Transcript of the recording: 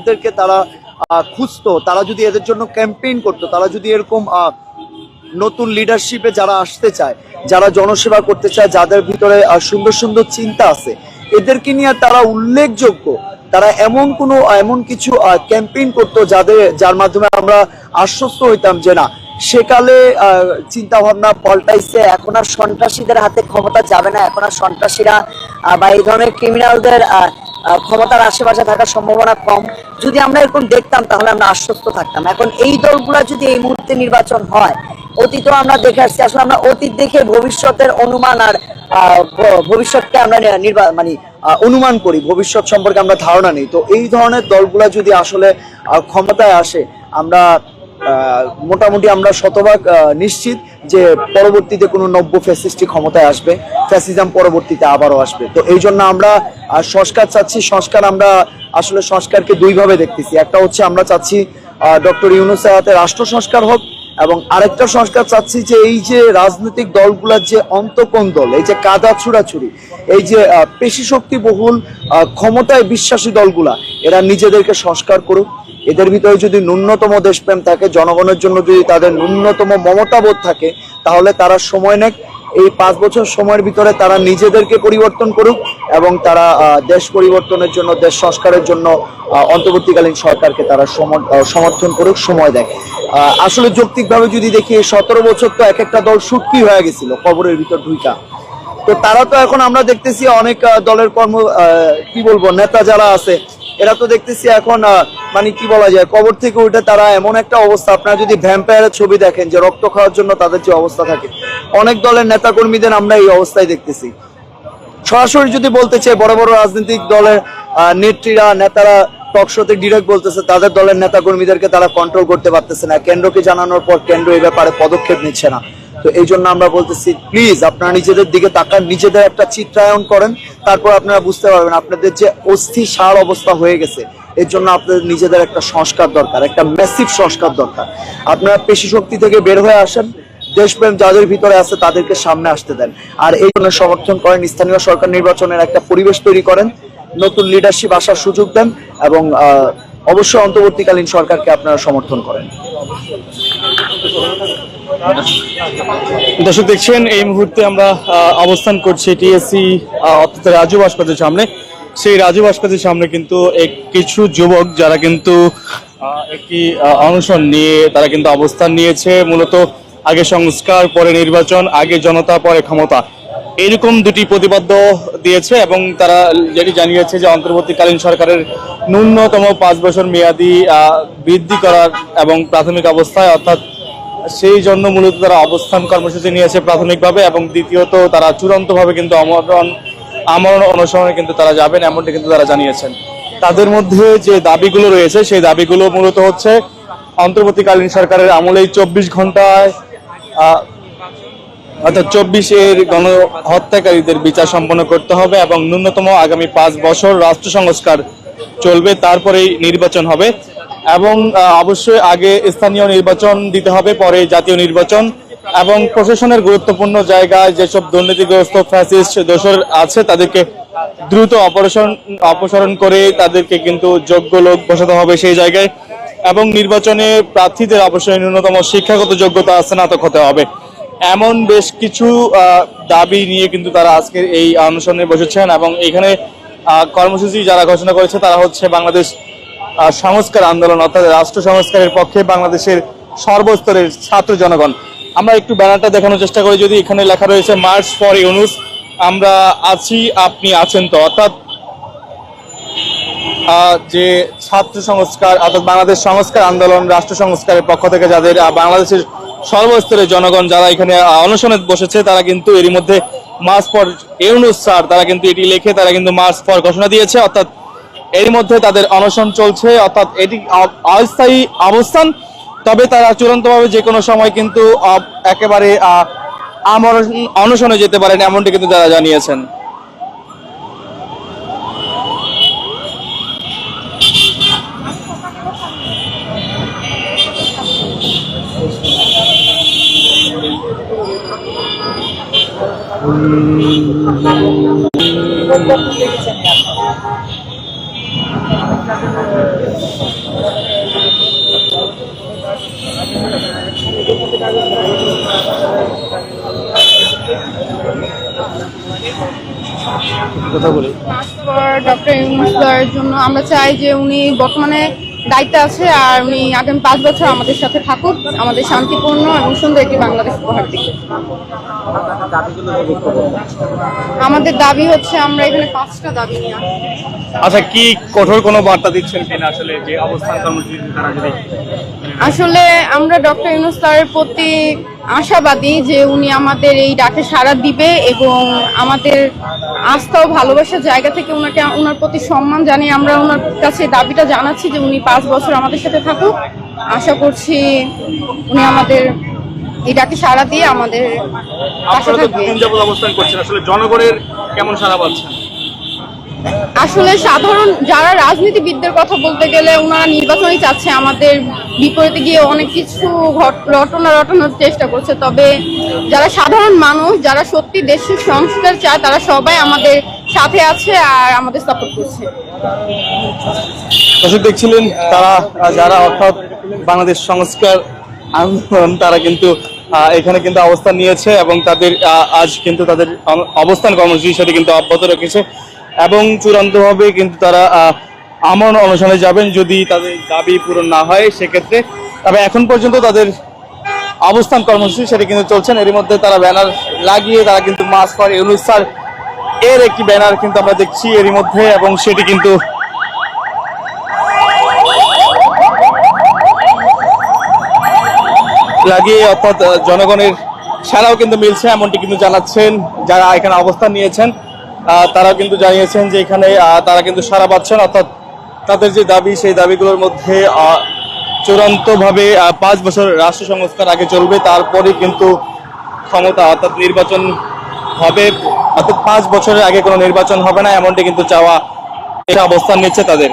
লিডারদেরকে তারা খুঁজতো, তারা যদি এদের জন্য ক্যাম্পেইন করতো, তারা যদি এরকম নতুন লিডারশিপে যারা আসতে চায়, যারা জনসেবা করতে চায়, যাদের ভিতরে সুন্দর সুন্দর চিন্তা আছে, এদেরকে নিয়ে তারা উল্লেখযোগ্য। তারা এমন কোনো, এমন কিছু ক্যাম্পেইন করতো যাদের, যার মাধ্যমে আমরা আশ্বস্ত হইতাম যে না, সেকালে চিন্তা ভাবনা পাল্টাইছে, এখন আর সন্ত্রাসীদের হাতে ক্ষমতা যাবে না, এখন আর সন্ত্রাসীরা বা এই ধরনের ক্রিমিনালদের ক্ষমতার আশেপাশে থাকার সম্ভাবনা কম। যদি আমরা এরকম দেখতাম, তাহলে আমরা আশ্বস্ত থাকতাম। এখন এই দলগুলা যদি এই মুহূর্তে নির্বাচন হয় অতীতও আমরা দেখে আসছি, আসলে আমরা অতীত দেখে ভবিষ্যতের অনুমান আর ভবিষ্যৎকে আমরা মানে অনুমান করি। ভবিষ্যৎ সম্পর্কে আমরা ধারণা নেই। তো এই ধরনের দলগুলা যদি আসলে ক্ষমতায় আসে, আমরা মোটামুটি আমরা শতভাগ নিশ্চিত যে পরবর্তীতে কোনো নব্য ফ্যাসিস্টি ক্ষমতায় আসবে। ফ্যাসিজম পরবর্তীতে আবারও আসবে। তো এই জন্য আমরা সংস্কার চাচ্ছি। সংস্কার আমরা আসলে সংস্কারকে দুইভাবে দেখতেছি। একটা হচ্ছে আমরা চাচ্ছি ডক্টর ইউনুস রাষ্ট্র সংস্কার হোক এবং আরেকটা সংস্কার চাচ্ছি যে এই যে রাজনৈতিক দলগুলোর যে অন্তকোন দল, এই যে কাদা ছুড়াছুড়ি, এই যে পেশি শক্তি বহুল ক্ষমতায় বিশ্বাসী দলগুলা, এরা নিজেদেরকে সংস্কার করুক। এদের ভিতরে যদি ন্যূনতম দেশপ্রেম থাকে, জনগণের জন্য যদি তাদের ন্যূনতম মমতাবোধ থাকে, তাহলে তারা সময় নেক। এই পাঁচ বছর সময়ের ভিতরে তারা নিজেদেরকে পরিবর্তন করুক এবং তারা দেশ পরিবর্তনের জন্য, দেশ সংস্কারের জন্য অন্তর্বর্তীকালীন সরকারকে তারা সমর্থন করুক, সময় দেয় আসলে যৌক্তিকভাবে যদি দেখি সতেরো বছর তো এক একটা দল সুটকি হয়ে গেছিল, কবরের ভিতর ঢুইকা তো তারা তো এখন আমরা দেখতেছি অনেক দলের কর্ম কি বলব, নেতা যারা আছে এরা তো দেখতেছি এখন মানে কি বলা যায়, কবর থেকে উঠে তারা এমন একটা অবস্থা। আপনারা যদি ভ্যাম্পায়ারের ছবি দেখেন যে রক্ত খাওয়ার জন্য তাদের যে অবস্থা থাকে, অনেক দলের নেতা কর্মীদের আমরা এই অবস্থায় দেখতেছি। সরাসরি যদি বলতে চাই, বড় বড় রাজনৈতিক দলের নেত্রীরা, নেতারা টকশোতে ডিরেক্ট বলতেছে, তাদের দলের নেতা কর্মীদেরকে তারা কন্ট্রোল করতে পারতেছে না। কেন্দ্রকে জানানোর পর কেন্দ্র এই ব্যাপারে পদক্ষেপ নিচ্ছে না। তো এই জন্য আমরা বলতেছি প্লিজ আপনারা নিজেদের দিকে তাকান, নিজেদের একটা চিত্রায়ন করেন, তারপর আপনারা বুঝতে পারবেন আপনাদের যে অস্থি সার অবস্থা হয়ে গেছে, এর জন্য আপনাদের নিজেদের একটা সংস্কার দরকার, একটা ম্যাসিভ সংস্কার দরকার। আপনারা পেশি শক্তি থেকে বের হয়ে আসেন, দেশপ্রেম যাদের ভিতরে আছে তাদেরকে সামনে আসতে দেন। আর এই জন্য সমর্থন করেন, স্থানীয় সরকার নির্বাচনের একটা পরিবেশ তৈরি করেন, নতুন লিডারশিপ আসার সুযোগ দেন এবং অবশ্যই অন্তর্বর্তীকালীন সরকারকে আপনারা সমর্থন করেন। দর্শক, দেখছেন, এই মুহূর্তে আমরা অবস্থান করছি টিএসসি অর্থাৎ রাজু ভাস্কর্যের সামনে। সেই রাজু ভাস্কর্যের সামনে কিন্তু কিছু যুবক যারা কিন্তু একটি অনশন নিয়ে তারা কিন্তু অবস্থান নিয়েছে। মূলত আগে সংস্কার, পরে নির্বাচন, আগে জনতা, পরে ক্ষমতা। এরকম দুটি প্রতিপাদ্য দিয়েছে এবং তারা যেটি জানিয়েছে যে অন্তর্বর্তীকালীন সরকারের ন্যূনতম পাঁচ বছর মেয়াদি বৃদ্ধি করার এবং প্রাথমিক অবস্থায় অর্থাৎ সেই জন্য মূলত তারা অবস্থান কর্মসূচি নিয়েছে প্রাথমিকভাবে এবং দ্বিতীয়ত তারা চূড়ান্তভাবে কিন্তু আমরণ আমরণ অনুসরণে কিন্তু তারা যাবেন এমনটি কিন্তু তারা জানিয়েছেন। তাদের মধ্যে যে দাবিগুলো রয়েছে, সেই দাবিগুলো মূলত হচ্ছে অন্তর্বর্তীকালীন সরকারের আমলেই চব্বিশ ঘন্টায় অর্থাৎ চব্বিশের গণহত্যাকারীদের বিচার সম্পন্ন করতে হবে এবং ন্যূনতম আগামী পাঁচ বছর রাষ্ট্র সংস্কার চলবে, তারপরেই নির্বাচন হবে। এবং অবশ্যই আগে স্থানীয় নির্বাচন দিতে হবে, পরে জাতীয় নির্বাচন। এবং প্রশাসনের গুরুত্বপূর্ণ জায়গায় যেসব দুর্নীতিগ্রস্ত ফ্যাসিস্ট দোষর আছে, তাদেরকে দ্রুত অপারেশন, অপসারণ করে তাদেরকে কিন্তু যোগ্য লোক বসাতে হবে সেই জায়গায়। এবং নির্বাচনে প্রার্থীদের অবশ্যই ন্যূনতম শিক্ষাগত যোগ্যতা স্নাতক হতে হবে। এমন বেশ কিছু দাবি নিয়ে কিন্তু তারা আজকের এই অনশনে বসেছেন এবং এখানে কর্মসূচি যারা ঘোষণা করেছে, তারা হচ্ছে বাংলাদেশ সংস্কার আন্দোলন, অর্থাৎ রাষ্ট্র সংস্কারের পক্ষে বাংলাদেশের সর্বস্তরের ছাত্র জনগণ। আমরা একটু ব্যানারটা দেখানোর চেষ্টা করি, যদি এখানে লেখা রয়েছে মার্চ ফর ইউনুস আমরা আছি, আপনি আছেন তো। অর্থাৎ যে ছাত্র সংস্কার, অর্থাৎ বাংলাদেশ সংস্কার আন্দোলন, রাষ্ট্র সংস্কারের পক্ষ থেকে যাদের বাংলাদেশের সর্বস্তরের জনগণ যারা এখানে অনশনে বসেছে, তারা কিন্তু এরই মধ্যে মার্চ ফর ইউনুস স্যার, তারা কিন্তু এটি লেখে, তারা কিন্তু মার্চ ফর ঘোষণা দিয়েছে। অর্থাৎ এর মধ্যে তাদের অনশন চলছে, অর্থাৎ এটি অস্থায়ী অবস্থান তবে তারা চূড়ান্তভাবে যে কোনো সময় কিন্তু একেবারে অনশনে যেতে পারেন এমনটি কিন্তু তারা জানিয়েছেন Thank you. কথা বলি। ডক্টর ইউনুস জন্য আমরা চাই যে উনি বর্তমানে দায়িত্বে আছে আর উনি আগামী পাঁচ বছর আমাদের সাথে থাকুক আমাদের শান্তিপূর্ণ এবং সুন্দর একটি বাংলাদেশ উপহার দিক আমাদের দাবি হচ্ছে আমরা এখানে পাঁচটা দাবি নিয়ে। আচ্ছা কি কঠোর কোনো বার্তা দিচ্ছেন কিনা আসলে যে অবস্থান কর্মসূচি তারা যদি আসলে আমরা ডক্টর ইউনুস স্যারের প্রতি আশাবাদী যে উনি আমাদের এই ডাকে সাড়া দিবে এবং আমাদের আস্থা ও ভালোবাসার জায়গা থেকে ওনাকে ওনার প্রতি সম্মান জানিয়ে আমরা ওনার কাছে দাবিটা জানাচ্ছি যে উনি পাঁচ বছর আমাদের সাথে থাকুক। আশা করছি উনি আমাদের এই ডাকে সাড়া দিয়ে আমাদের পাশে থাকবে। অবস্থান করছেন। আসলে জনগণের কেমন সারা পাচ্ছেন? আসলে সাধারণ যারা রাজনীতিবিদদের কথা বলতে গেলে ওনারা নির্বাচনই চাচ্ছে, আমাদের বিপরীতে গিয়ে অনেক কিছু রটনা রটানোর চেষ্টা করছে। তবে যারা সাধারণ মানুষ, যারা সত্যি দেশের সংস্কার চায়, তারা সবাই আমাদের সাথে আছে আর আমাদের সাপোর্ট করছে। দেখছিলেন তারা, যারা অর্থাৎ বাংলাদেশ সংস্কার আন্দোলন, তারা কিন্তু এখানে কিন্তু অবস্থান নিয়েছে এবং তাদের আজ কিন্তু তাদের অবস্থান কর্মসূচি সেটি কিন্তু অব্যাহত রেখেছে। এবং চূড়ান্তভাবে কিন্তু তারা আমরণ অনশনে যাবেন যদি তাদের দাবি পূরণ না হয়, সেক্ষেত্রে। তবে এখন পর্যন্ত তাদের অবস্থান কর্মসূচি সেটা কিন্তু চলছেন এর মধ্যে তারা ব্যানার লাগিয়ে তারা কিন্তু মাস ফর ইউনুস এর একটি ব্যানার কিন্তু আমরা দেখছি এরই মধ্যে, এবং সেটি কিন্তু লাগিয়ে অর্থাৎ জনগণের সারাও কিন্তু মিলছে, এমনটি কিন্তু জানাচ্ছেন যারা এখানে অবস্থান নিয়েছেন। তারাও কিন্তু জানিয়েছেন যে এখানে তারা কিন্তু সারা পাচ্ছেন, অর্থাৎ তাদের যে দাবি, সেই দাবিগুলোর মধ্যে চূড়ান্তভাবে পাঁচ বছর রাষ্ট্র সংস্কার আগে চলবে তারপরে কিন্তু ক্ষমতা, অর্থাৎ নির্বাচন হবে। অর্থাৎ পাঁচ বছরের আগে কোনো নির্বাচন হবে না, এমনটি কিন্তু চাওয়া এটা অবস্থান নিচ্ছে তাদের।